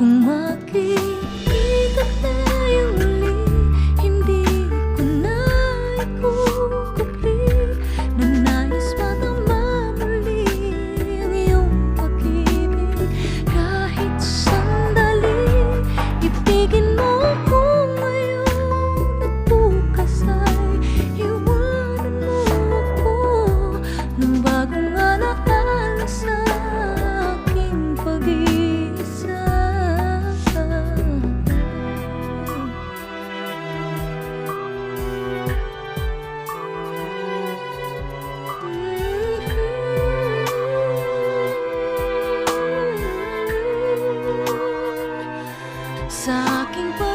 Kung makikita tayo muli Hindi ko na ikukupli Nang nais pa naman muli Ang iyong Kahit sandali Ibigin mo ako ngayon At bukas ay iwanan mo ako. Nang sa aking pag